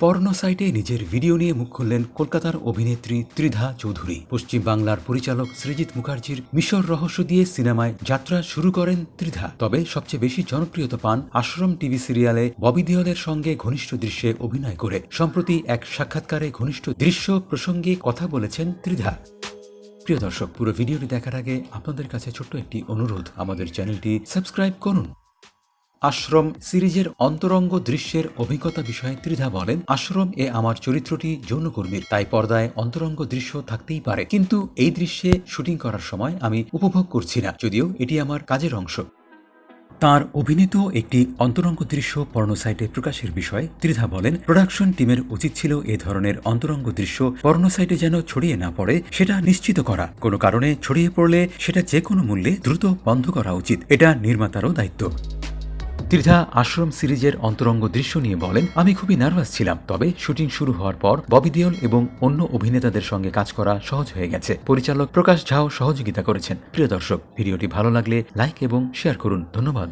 পর্ণ সাইটে নিজের ভিডিও নিয়ে মুখ খুললেন কলকাতার অভিনেত্রী ত্রিধা চৌধুরী। পশ্চিম বাংলার পরিচালক সৃজিত মুখার্জির মিশর রহস্য দিয়ে সিনেমায় যাত্রা শুরু করেন ত্রিধা। তবে সবচেয়ে বেশি জনপ্রিয়তা পান আশ্রম টিভি সিরিয়ালে ববি দেওয়ালের সঙ্গে ঘনিষ্ঠ দৃশ্যে অভিনয় করে। সম্প্রতি এক সাক্ষাৎকারে ঘনিষ্ঠ দৃশ্য প্রসঙ্গে কথা বলেছেন ত্রিধা। প্রিয় দর্শক, পুরো ভিডিওটি দেখার আগে আপনাদের কাছে ছোট্ট একটি অনুরোধ। আমাদের চ্যানেলটি সাবস্ক্রাইব করুন। আশ্রম সিরিজের অন্তরঙ্গ দৃশ্যের অভিজ্ঞতা বিষয়ে ত্রিধা বলেন, আশ্রম এ আমার চরিত্রটি যৌনকর্মীর, তাই পর্দায় অন্তরঙ্গ দৃশ্য থাকতেই পারে। কিন্তু এই দৃশ্যে শুটিং করার সময় আমি উপভোগ করছি না, যদিও এটি আমার কাজের অংশ। তার অভিনীত একটি অন্তরঙ্গ দৃশ্য পর্ণ সাইটে প্রকাশের বিষয়ে ত্রিধা বলেন, প্রোডাকশন টিমের উচিত ছিল এ ধরনের অন্তরঙ্গ দৃশ্য পর্ণ সাইটে যেন ছড়িয়ে না পড়ে, সেটা নিশ্চিত করা। কোনো কারণে ছড়িয়ে পড়লে সেটা যে কোনো মূল্যে দ্রুত বন্ধ করা উচিত, এটা নির্মাতারও দায়িত্ব। ত্রিধা আশ্রম সিরিজের অন্তরঙ্গ দৃশ্য নিয়ে বলেন, আমি খুবই নার্ভাস ছিলাম, তবে শুটিং শুরু হওয়ার পর ববি দেওল এবং অন্য অভিনেতাদের সঙ্গে কাজ করা সহজ হয়ে গেছে। পরিচালক প্রকাশ ঝাও সহযোগিতা করেছেন। প্রিয় দর্শক, ভিডিওটি ভালো লাগলে লাইক এবং শেয়ার করুন। ধন্যবাদ।